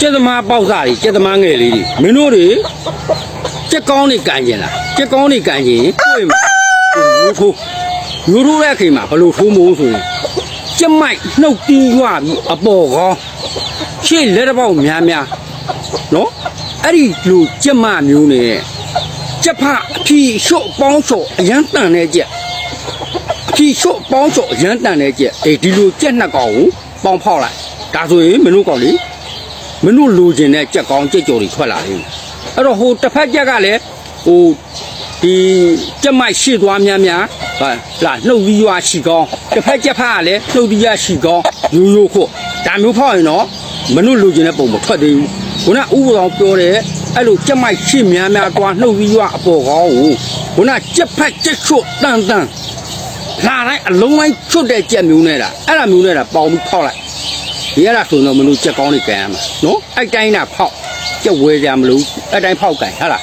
ကျက်သမားပေါက်စားတွေကျက်သမားငယ်လေးတွေမင်းတို့တွေကျက်ကောင်းတွေကန်ကျင်လားကျက်ကောင်းတွေကန်ကျင်တွေ့မှာရိုးထိုးရိုးထိုးတဲ့အချိန်မှာဘလို့ထိုးမိုးဆိုရင်ကျက်မိုက်နှုတ်တီးရွာပြီးအပေါ်ကောင်းရှေ့လက်တစ်ပေါက်များများနော်အဲ့ဒီလူကျက်မမျိုးနဲ့ကျက်ဖအဖြီရှုပ်ပေါင်းရှုပ်အရန်တန်တဲ့ကျက်အဖြီရှုပ်ပေါင်းရှုပ်အရန်တန်တဲ့ကျက်အေးဒီလိုကျက်နှစ်ကောင်ကိုပေါင်းဖောက်လိုက်ဒါဆိုရင်မင်းတို့ကောင်လေ မင်းတို့လိုချင်တဲ့ကြက်ကောင်ကြက်ကြော်တွေထွက်လာလိမ့်မယ်အဲ့တော့ဟိုတစ်ဖက်ကြက်ကလည်းဟိုဒီကြက်မိုက်ရှေ့သွားများများဟာလာနှုတ်သီးရွာရှီကောင်းတစ်ဖက်ကြက်ဖက်ကလည်းနှုတ်သီးရွာရှီကောင်းရိုးရိုးခုတ်ဒါမျိုးဖောက်ရင်တော့မင်းတို့လိုချင်တဲ့ပုံမထွက်သေးဘူးခုနဥပဒေပြောတဲ့အဲ့လိုကြက်မိုက်ရှေ့များများသွားနှုတ်သီးရွာအပေါ်ကောင်းကိုခုနကြက်ဖက်ကြက်ချွတ်တန်တန်လာတိုင်းအလုံးတိုင်းချွတ်တဲ့ကြက်မျိုးနဲ့တာအဲ့ဒါမျိုးနဲ့တာပေါင်ပြီးဖောက်လိုက် ဒီရတာဆိုတော့မလို့ကြက်ကောင်းနေကန်ရမှာနော်အဲ့တိုင်းတာဖောက်ကြက်ဝဲကြမလို့အဲ့တိုင်းဖောက်ကန်ဟာလား